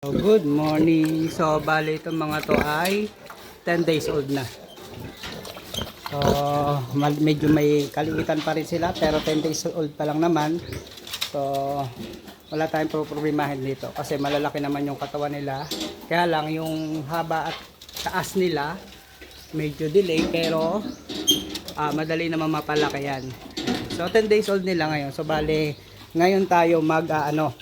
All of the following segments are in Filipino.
So, good morning. So, bali itong mga to ay 10 days old na. So, medyo may kaliitan pa rin sila pero 10 days old pa lang naman. So, wala tayong pro- problemahin dito kasi malalaki naman yung katawan nila. Kaya lang yung haba at taas nila medyo delay pero ah, madali naman mapalaki yan. So 10 days old nila ngayon. So bali ngayon tayo mag ah, ano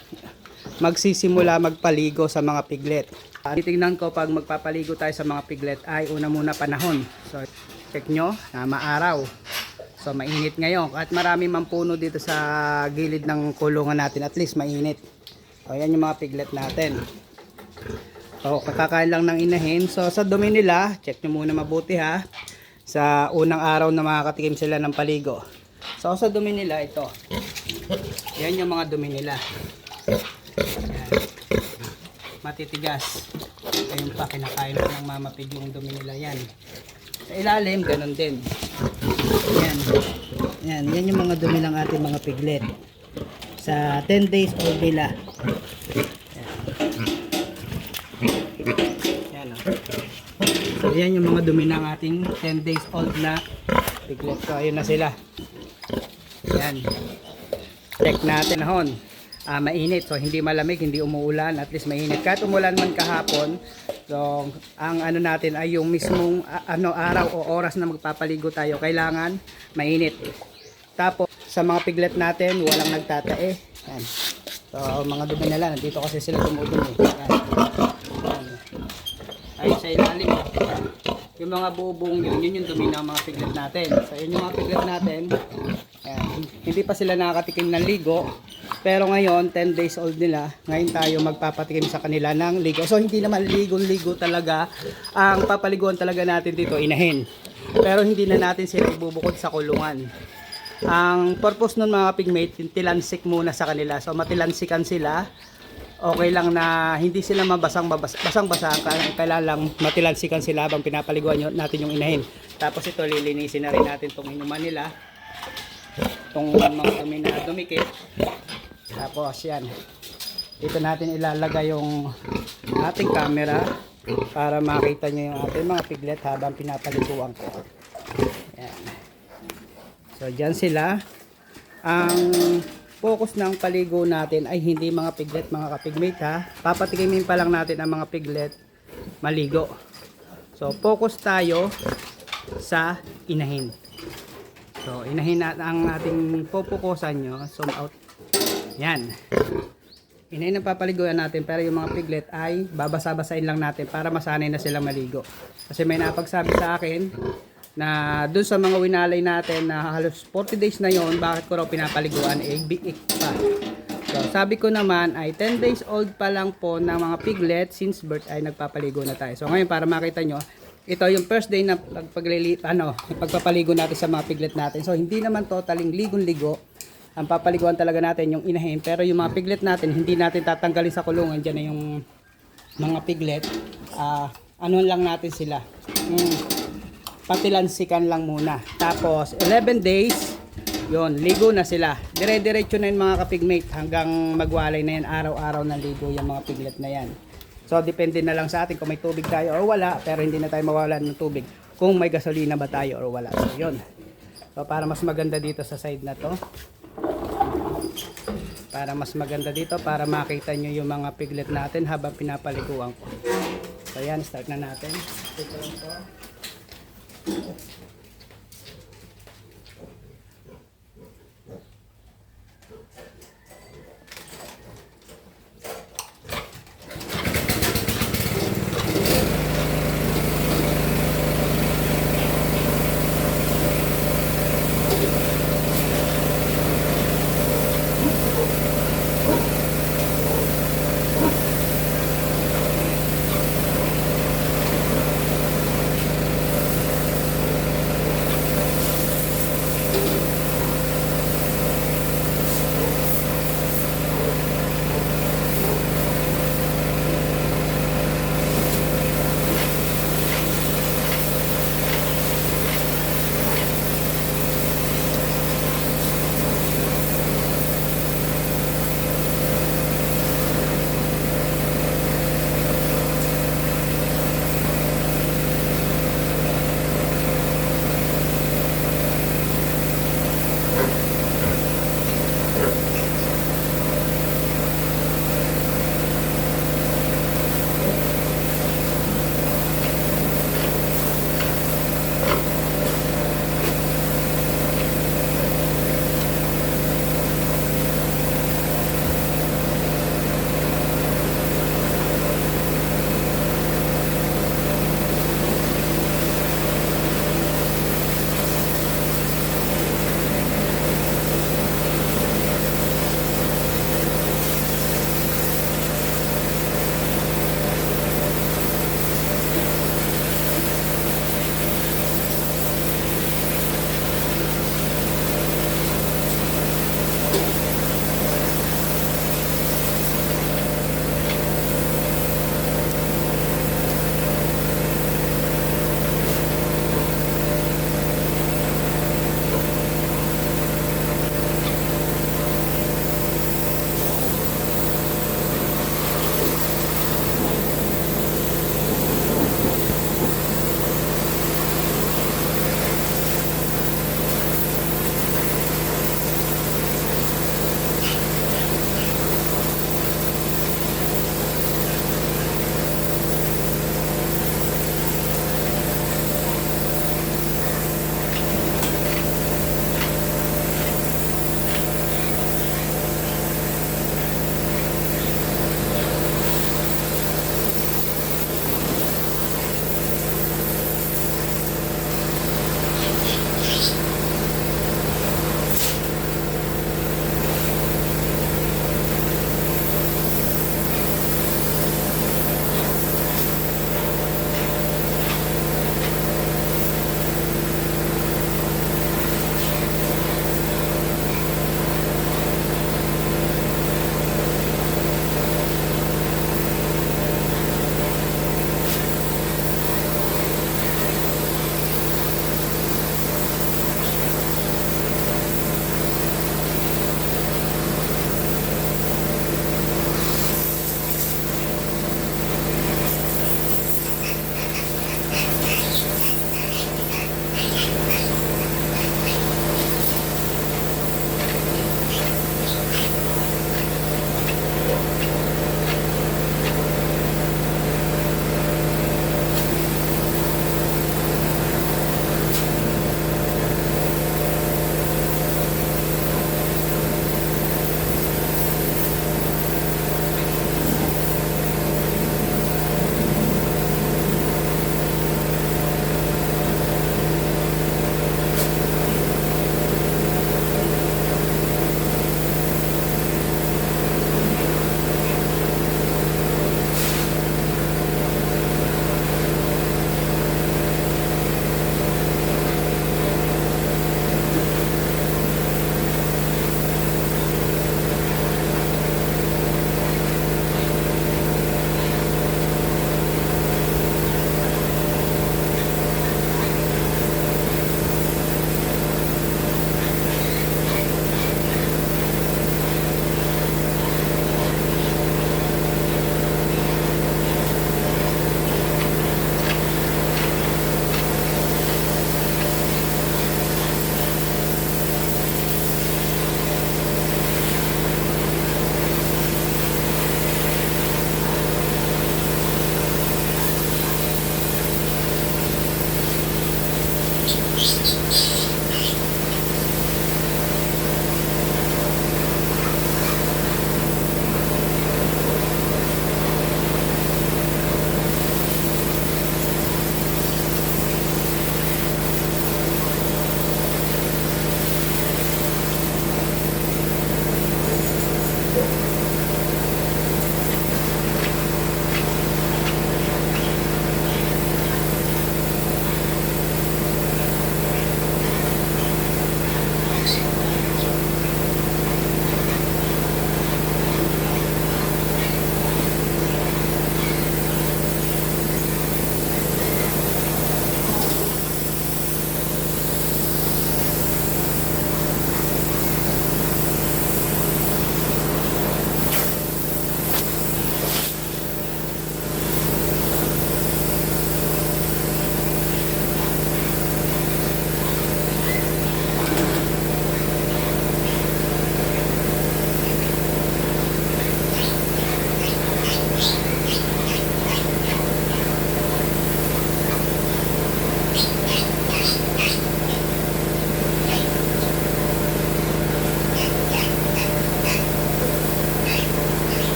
magsisimula magpaligo sa mga piglet. Uh, titingnan ko pag magpapaligo tayo sa mga piglet ay una muna panahon. So check nyo na maaraw. So mainit ngayon at marami mang puno dito sa gilid ng kulungan natin at least mainit. So yan yung mga piglet natin. So kakakain lang ng inahin. So sa dumi nila, check nyo muna mabuti ha. Sa unang araw na makakatikim sila ng paligo. So sa dumi nila ito. Yan yung mga dumi nila. Yan. Matitigas. Ayun pa, kinakain pa ng mama pig yung dumi nila yan. Sa ilalim, ganun din. Yan. Yan, yan yung mga dumi ng ating mga piglet. Sa 10 days old nila. Yan. oh. So, yan yung mga dumi ng ating 10 days old na piglet. So, ayun na sila. Yan. Check natin hon. Ah, mainit. So, hindi malamig, hindi umuulan. At least mainit. Kahit umulan man kahapon, so, ang ano natin ay yung mismong ah, ano araw o oras na magpapaligo tayo. Kailangan mainit. Tapos, sa mga piglet natin, walang nagtatae. Yan. So, mga dumi nila, nandito kasi sila dumudumi. Ay, sa ilalim. oh. Yung mga bubong yun, yun yung dumi ng mga piglet natin. So, yun yung mga piglet natin. Hindi pa sila nakakatikim ng ligo. Pero ngayon, 10 days old nila. Ngayon tayo magpapatikim sa kanila ng ligo. So, hindi naman ligo-ligo talaga. Ang papaliguan talaga natin dito, inahin. Pero hindi na natin sila ibubukod sa kulungan. Ang purpose nun mga pigmate, tilansik muna sa kanila. So, matilansikan sila okay lang na hindi sila mabasang babas, basang basa kailangan lang matilansikan sila habang pinapaliguan natin yung inahin tapos ito lilinisin na rin natin itong inuman nila itong mga dumi na dumikit. Tapos yan. Dito natin ilalagay yung ating camera para makita nyo yung ating mga piglet habang pinapaliguan ko. Yan. So dyan sila. Ang focus ng paligo natin ay hindi mga piglet mga kapigmate ha? Papatikimin pa lang natin ang mga piglet maligo. So focus tayo sa inahin so inahin na ang ating pupukusan nyo. Zoom out. Yan. Inahin ang papaliguan natin pero yung mga piglet ay babasa-basain lang natin para masanay na sila maligo. Kasi may napagsabi sa akin na doon sa mga winalay natin na halos 40 days na yon bakit ko raw pinapaliguan? Eh big pa. So sabi ko naman ay 10 days old pa lang po ng mga piglet since birth ay nagpapaligo na tayo. So ngayon para makita nyo ito yung first day na pagpaglili ano pagpapaligo natin sa mga piglet natin. So hindi naman totaling ligon-ligo ang papaliguan talaga natin yung inahin. Pero yung mga piglet natin hindi natin tatanggalin sa kulungan. Dyan na yung mga piglet. Ah ano lang natin sila. Mm, patilansikan lang muna. Tapos, 11 days, yon ligo na sila. Dire-diretso na yung mga kapigmate hanggang magwalay na yan, araw-araw na ligo yung mga piglet na yan. So, depende na lang sa atin kung may tubig tayo or wala, pero hindi na tayo mawalan ng tubig kung may gasolina ba tayo or wala. So, yun. So, para mas maganda dito sa side na to, para mas maganda dito, para makita nyo yung mga piglet natin habang pinapaliguan ko. So, yan, start na natin. Ito lang po.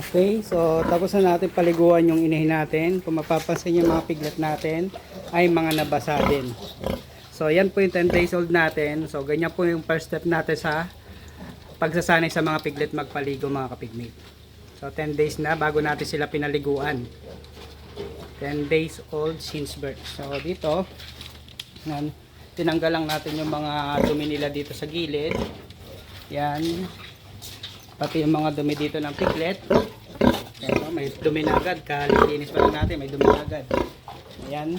Okay, so tapos na natin paliguan yung inahin natin. Kung mapapansin yung mga piglet natin ay mga nabasa din. So yan po yung 10 days old natin. So ganyan po yung first step natin sa pagsasanay sa mga piglet magpaligo mga kapigmate. So 10 days na bago natin sila pinaliguan. 10 days old since birth. So dito, yan, tinanggal lang natin yung mga dumi nila dito sa gilid. Yan. Pati yung mga dumi dito ng piglet. Yan, oh, may dumi na agad. Kalilinis pa natin, may dumi na agad. Ayan.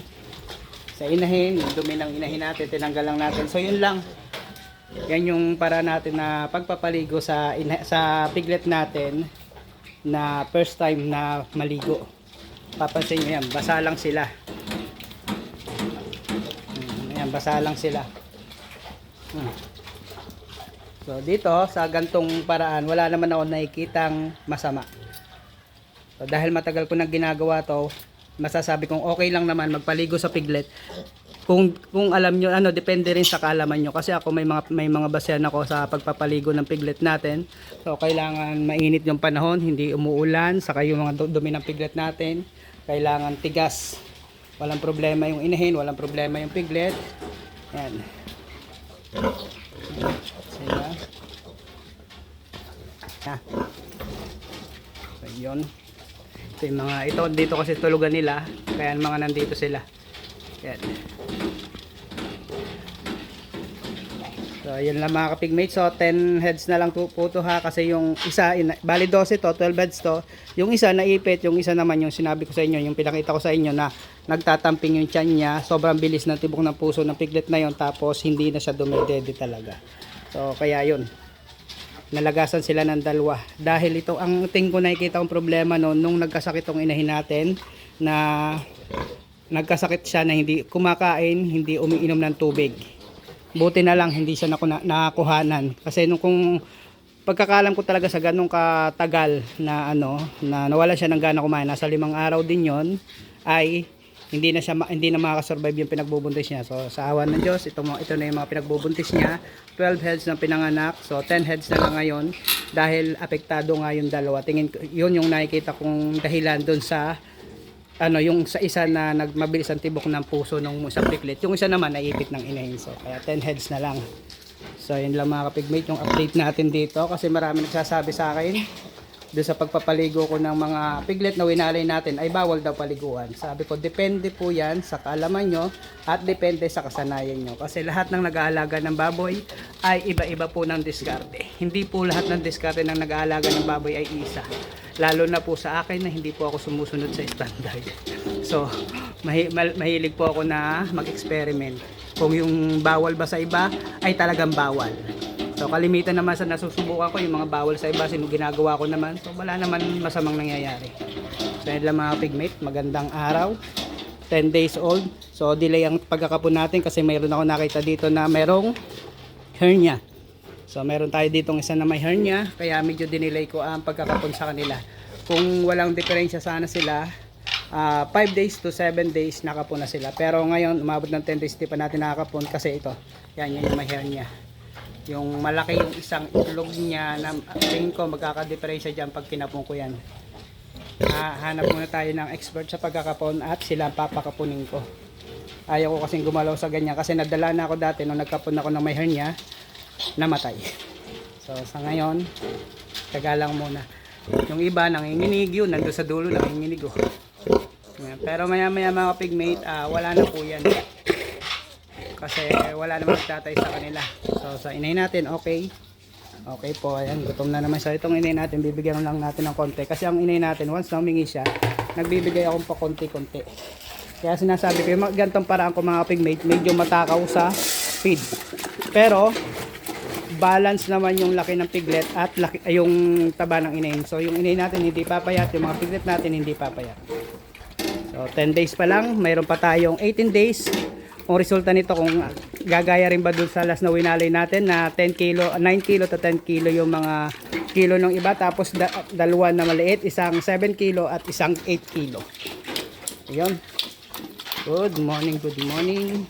Sa inahin, yung dumi ng inahin natin, tinanggal lang natin. So yun lang. Yan yung para natin na pagpapaligo sa ina- sa piglet natin na first time na maligo. Papansin nyo yan, basa lang sila. Hmm, Ayan, basa lang sila. Hmm. So dito sa gantong paraan wala naman ako nakikitang masama. So dahil matagal ko nang ginagawa to, masasabi kong okay lang naman magpaligo sa piglet. Kung kung alam nyo ano depende rin sa kaalaman nyo kasi ako may mga may mga basehan ako sa pagpapaligo ng piglet natin. So kailangan mainit yung panahon, hindi umuulan, saka yung mga du- dumi ng piglet natin, kailangan tigas. Walang problema yung inahin, walang problema yung piglet. Yan. Sila. Ha. So, yun. Ito yung mga, ito dito kasi tulugan nila, kaya mga nandito sila. Yan. So, yun lang mga kapigmates. So, 10 heads na lang po, po ha. Kasi yung isa, ina- bali 12 to, 12 heads to. Yung isa naipit, yung isa naman yung sinabi ko sa inyo, yung pinakita ko sa inyo na nagtatamping yung tiyan niya. Sobrang bilis ng tibok ng puso ng piglet na yon Tapos, hindi na siya dumedede talaga. So, kaya yun. Nalagasan sila ng dalawa. Dahil ito, ang tingin ko nakikita kong problema noon, nung nagkasakit tong inahin natin, na nagkasakit siya na hindi kumakain, hindi umiinom ng tubig. Buti na lang hindi siya naku, na, nakakuhanan. Kasi nung kung pagkakalam ko talaga sa ganong katagal na ano, na nawala siya ng gana kumain, nasa limang araw din yon ay hindi na siya hindi na makakasurvive yung pinagbubuntis niya. So sa awan ng Diyos, ito, mo- ito na yung mga pinagbubuntis niya. 12 heads na pinanganak. So 10 heads na lang ngayon dahil apektado nga yung dalawa. Tingin yun yung nakikita kong dahilan doon sa ano yung sa isa na nagmabilis ang tibok ng puso ng isang piglet yung isa naman naipit ng inahin so kaya 10 heads na lang so yun lang mga kapigmate yung update natin dito kasi marami nagsasabi sa akin doon sa pagpapaligo ko ng mga piglet na winalay natin ay bawal daw paliguan sabi ko depende po yan sa kaalaman nyo at depende sa kasanayan nyo kasi lahat ng nag-aalaga ng baboy ay iba-iba po ng diskarte hindi po lahat ng diskarte ng nag-aalaga ng baboy ay isa lalo na po sa akin na hindi po ako sumusunod sa standard. So, mahi- mahilig po ako na mag-experiment. Kung yung bawal ba sa iba, ay talagang bawal. So, kalimitan naman sa nasusubukan ko, yung mga bawal sa iba, sino ginagawa ko naman. So, wala naman masamang nangyayari. So, yun lang mga pigmate, magandang araw. 10 days old. So, delay ang pagkakapon natin kasi mayroon ako nakita dito na merong hernia. So meron tayo ditong isa na may hernia kaya medyo dinelay ko ang pagkakapon sa kanila. Kung walang diferensya sana sila, 5 days to 7 days nakapon na sila. Pero ngayon umabot ng 10 days di pa natin nakakapon kasi ito. Yan yan yung may hernia. Yung malaki yung isang itlog niya na tingin ko magkakadiferensya dyan pag kinapon ko yan. Ah, hanap muna tayo ng expert sa pagkakapon at sila papakapunin ko. Ayaw ko kasing gumalaw sa ganyan kasi nadala na ako dati nung nagkapon ako ng may hernia namatay. So sa ngayon, taga lang muna. Yung iba nanginginig yun, nandun sa dulo nanginginig oh. Pero maya maya mga pigmate, ah, wala na po yan. Kasi wala namang nagtatay sa kanila. So sa inay natin, okay. Okay po, ayan, gutom na naman siya. Itong inay natin, bibigyan lang natin ng konti. Kasi ang inay natin, once na humingi siya, nagbibigay akong pa konti-konti. Kaya sinasabi ko, yung mga ganitong paraan ko mga pigmate, medyo matakaw sa feed. Pero, balance naman yung laki ng piglet at laki, yung taba ng inahin. So, yung inahin natin hindi papayat, yung mga piglet natin hindi papayat. So, 10 days pa lang, mayroon pa tayong 18 days. Kung resulta nito, kung gagaya rin ba dun sa last na winalay natin na 10 kilo, 9 kilo to 10 kilo yung mga kilo ng iba. Tapos da, dalawa na maliit, isang 7 kilo at isang 8 kilo. Ayun. Good morning, good morning.